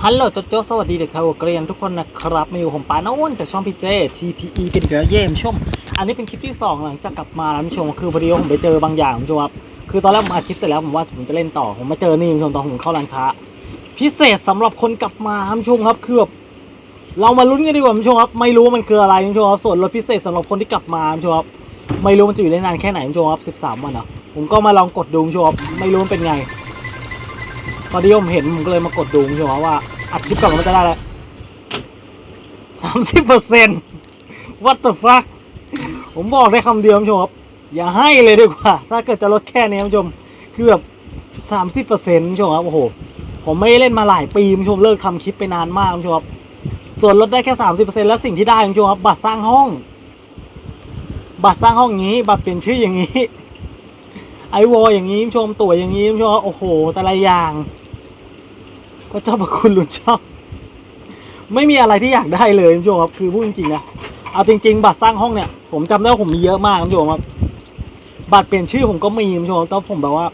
ฮัลโหลโจโจสวัสดีเด็กคาวเกรียนทุกคนนะครับ มาอยู่ผมปาโน้นจากช่องพีเจ TPE เป็นเกลือเย่มชม อันนี้เป็นคลิปที่สองหลังจากกลับมาแล้วผู้ชมคือพอดีผมไปเจอบางอย่างผู้ชมครับคือตอนแรกผมอัดคลิปเสร็จแล้วผมว่าผมจะเล่นต่อ ผมมาเจอนี่ผู้ชมตอนผมเข้าร้านค้า พิเศษสำหรับคนกลับมาครับผู้ชมครับคือแบบเรามาลุ้นกันดีกว่าผู้ชมครับไม่รู้มันคืออะไรผู้ชมครับส่วนลดพิเศษสำหรับคนที่กลับมาผู้ชมครับไม่รู้มันจะอยู่ได้นานแค่ไหนผู้ชมครับ13 วันเหรอผมก็มาลองกดดูผู้ชมครับไม่รู้มันเป็นไง พอดีผมเห็นผมก็เลยมากดดูคุณผู้ชมว่าอัดคลิปก่อนมันจะได้แล้วสามสิบเปอร์เซ็นต์ what the fuck ผมบอกได้คำเดียวคุณผู้ชมครับ อย่าให้เลยดีกว่า ถ้าเกิดจะลดแค่นี้คุณผู้ชม คือแบบสามสิบเปอร์เซ็นต์คุณผู้ชมครับ โอ้โห ผมไม่ได้เล่นมาหลายปีคุณผู้ชมเลิกทำคลิปไปนานมากคุณผู้ชมครับ ส่วนลดได้แค่สามสิบเปอร์เซ็นต์แล้วสิ่งที่ได้คุณผู้ชมครับ บัตรสร้างห้อง บัตรสร้างห้องอย่างนี้ บัตรเปลี่ยนชื่ออย่างนี้ ไอวอลอย่างนี้คุณผู้ชมตั๋วอย่างนี้คุณผู้ชมครับโอ้โห แต่ละอย่าง พระเจ้าประคุณลุนช่องไม่มีอะไรที่อยากได้เลยคุณผู้ชมครับคือพูดจริงๆนะเอาจริง ๆ บัตรสร้างห้องเนี่ย ผมจำได้ว่าผมมีเยอะมากคุณผู้ชมครับบัตรเปลี่ยนชื่อผมก็มีคุณผู้ชมแต่ผมแบบว่า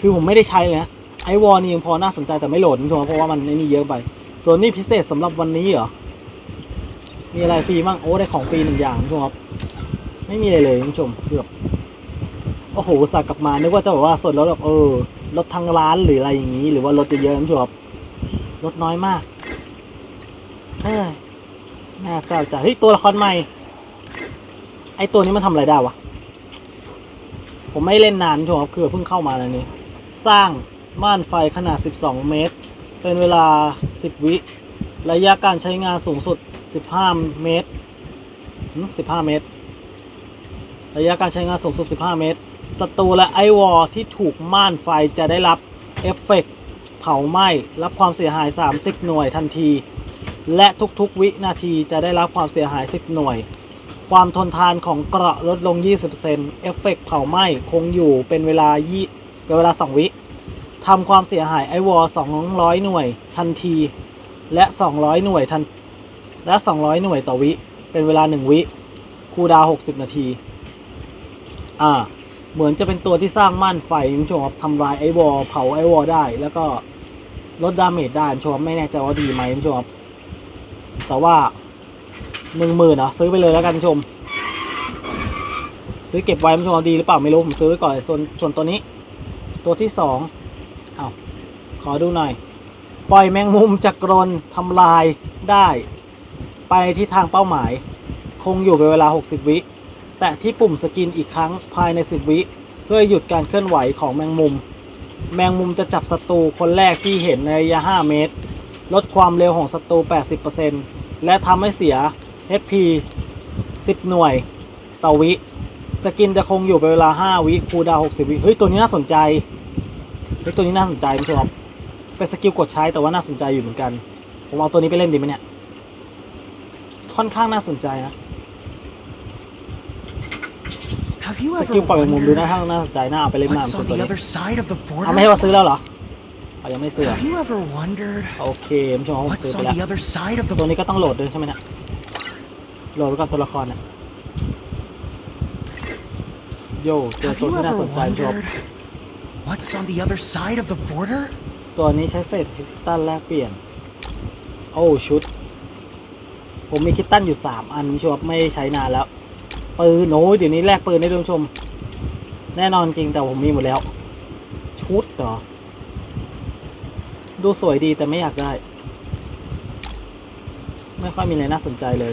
คือผมไม่ได้ใช้เลยนะไอวอลนี่ยังพอน่าสนใจแต่ไม่โหลดคุณผู้ชมเพราะว่ามันไม่มีเยอะไป ส่วนนี้พิเศษสำหรับวันนี้เหรอมีอะไรฟรีบ้างโอ้ได้ของฟรีหนึ่งอย่างคุณผู้ชมครับไม่มีอะไรเลยคุณผู้ชมคือแบบโอ้โหสาห์กลับมานึกว่าจะแบบว่าส่วนลดแบบเออลดทางร้านหรืออะไรอย่างนี้ หรือว่าลดจะเยอะๆคุณผู้ชมครับ ลดน้อยมากเฮ้ยน่าเศร้าใจเฮ้ยตัวละครใหม่ ไอตัวนี้มันทำอะไรได้วะ ผมไม่เล่นนานคุณผู้ชมครับคือเพิ่งเข้ามาแล้วนี่สร้างม่านไฟขนาด 12 เมตร เป็นเวลา 10 วิ ระยะการใช้งานสูงสุด 15 เมตร15 เมตร ระยะการใช้งานสูงสุด 15 เมตรศัตรูและไอวอลที่ถูกม่านไฟจะได้รับเอฟเฟกต์ เผาไหม้รับความเสียหาย 30 หน่วยทันที และทุกๆวินาทีจะได้รับความเสียหาย 10 หน่วย ความทนทานของเกราะลดลง 20%เอฟเฟกต์เผาไหม้คงอยู่เป็นเวลายี่เป็นเวลา 2 วิทำความเสียหายไอวอล200 หน่วยทันที และ 200 หน่วยทันและ 200 หน่วยต่อวิ เป็นเวลา 1 วิคูดาว 60 นาที อ่า เหมือนจะเป็นตัวที่สร้างม่านไฟคุณผู้ชมครับทำลายไอวอลเผาไอวอลได้แล้วก็ ลดดาเมจได้ชมไม่แน่ใจว่าดีไหมชมครับแต่ว่าหนึ่งหมื่นอะซื้อไปเลยแล้วกันชม ซื้อเก็บไว้ชมดีหรือเปล่าไม่รู้ผมซื้อไว้ก่อนส่วนส่วนตัวนี้ ตัวที่สองเอาขอดูหน่อย ปล่อยแมงมุมจากกรนทำลายได้ ไปที่ทางเป้าหมาย คงอยู่เป็นเวลา 60 วิแตะที่ปุ่มสกินอีกครั้งภายใน 10 วิ เพื่อหยุดการเคลื่อนไหวของแมงมุม แมงมุมจะจับศัตรูคนแรกที่เห็นในระยะ 5 เมตร ลดความเร็วของศัตรู 80%และทำให้เสีย HP 10 หน่วยต่อวิ สกินจะคงอยู่เป็นเวลา 5 วิคูดาว 60 วิ เฮ้ย ตัวนี้น่าสนใจ เฮ้ย ตัวนี้น่าสนใจคุณผู้ชมเป็นสกิลกดใช้แต่ว่าน่าสนใจอยู่เหมือนกัน ผมเอาตัวนี้ไปเล่นดีไหมเนี่ย ค่อนข้างน่าสนใจนะ Have you ส ever กิลปล่อยมุมดู wondered น่าน่าสนใจน่าเอาไปเล่นมาก what's ตัว on ตัว the นี้ other side of the เอาไม่ให้ border? ว่าซื้อแล้วเหรอเอายังไม่ซื้ออะ Have you ever wondered โอเคผมชมว่าผมซื้อ what's ไป on แล้ว the other side of ตัว the นี้ก็ต้องโหลดด้วยใช่ไหมเนะโหลดไว้กับตัวละครนะโย่เจอ Have ตัว you ที่น่า ever สนใจชม wondered what's on the other side of the border? ส่วนนี้ใช้เศษคิตตันแลกเปลี่ยน โอ้ชุด ผมมีคิตตันอยู่สามอันคุณผู้ชมไม่ได้ใช้นานแล้ว ปืนโอ้ยเดี๋ยวนี้แลกปืนได้ด้วยคุณผู้ชม แน่นอนจริงแต่ผมมีหมดแล้ว ชุดเหรอ ดูสวยดีแต่ไม่อยากได้ ไม่ค่อยมีอะไรน่าสนใจเลย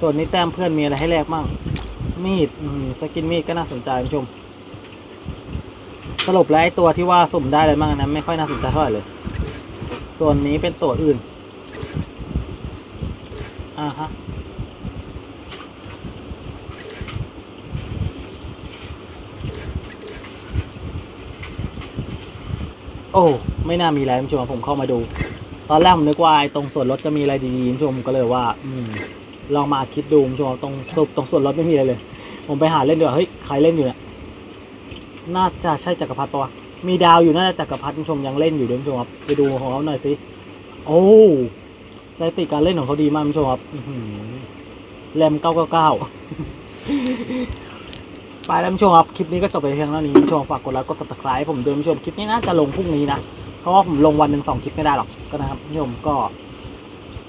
ส่วนนี้แต้มเพื่อนมีอะไรให้แลกมั่ง มีดมสกินมีดก็น่าสนใจคุณผู้ชม สรุปแล้วไอ้ตัวที่ว่าสุ่มได้อะไรบ้างนั้นไม่ค่อยน่าสนใจเท่าไหร่เลย ส่วนนี้เป็นตัวอื่นอ่าฮะ โอ้ ไม่น่ามีอะไรคุณผู้ชมผมเข้ามาดู ตอนแรกผมนึกว่าไอ้ตรงส่วนลดจะมีอะไรดีๆคุณผู้ชมก็เลยว่า อืมลองมาคิดดูคุณผู้ชมตรงสรุปตรงส่วนลดไม่มีอะไรเลย ผมไปหาเล่นดูเฮ้ยใครเล่นอยู่เนี่ยน่าจะใช่จักรพรรดิปะวมีดาวอยู่น่าจะจักรพรรดิคุณผู้ชมยังเล่นอยู่ด้วยคุณผู้ชมครับไปดูของเขาหน่อยสิโอ้สถิติการเล่นของเขาดีมากคุณผู้ชมครับแรมเก้าเก้าเก้า ไปแล้วคุณผู้ชมครับ คลิปนี้ก็จบไปเพียงเท่านี้คุณผู้ชมฝากกดไลค์กด subscribe ผมด้วยผู้ชมคลิปนี้น่าจะลงพรุ่งนี้นะ เพราะว่าผมลงวันหนึ่งสองคลิปไม่ได้หรอกก็นะครับคุณผู้ชมก็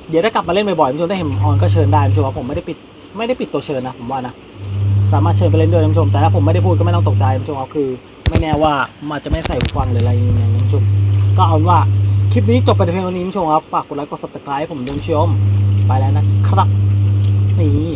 เดี๋ยวถ้ากลับมาเล่นบ่อยๆคุณผู้ชมได้เห็นออนก็เชิญได้คุณผู้ชมว่าผมไม่ได้ปิดไม่ได้ปิดตัวเชิญนะผมว่านะสามารถเชิญไปเล่นด้วยคุณผู้ชม แต่ถ้าผมไม่ได้พูดก็ไม่ต้องตกใจคุณผู้ชมครับคือ ไม่แน่ว่ามันอาจจะไม่ใส่หูฟังหรืออะไรอย่างเงี้ยนะคุณผู้ชมก็เอาเป็นว่าคลิปนี้จบไปแต่เพียงเท่านี้คุณผู้ชมครับฝากกดไลค์กด subscribe ผมด้วยผู้ชมไปแล้วนะครับนี่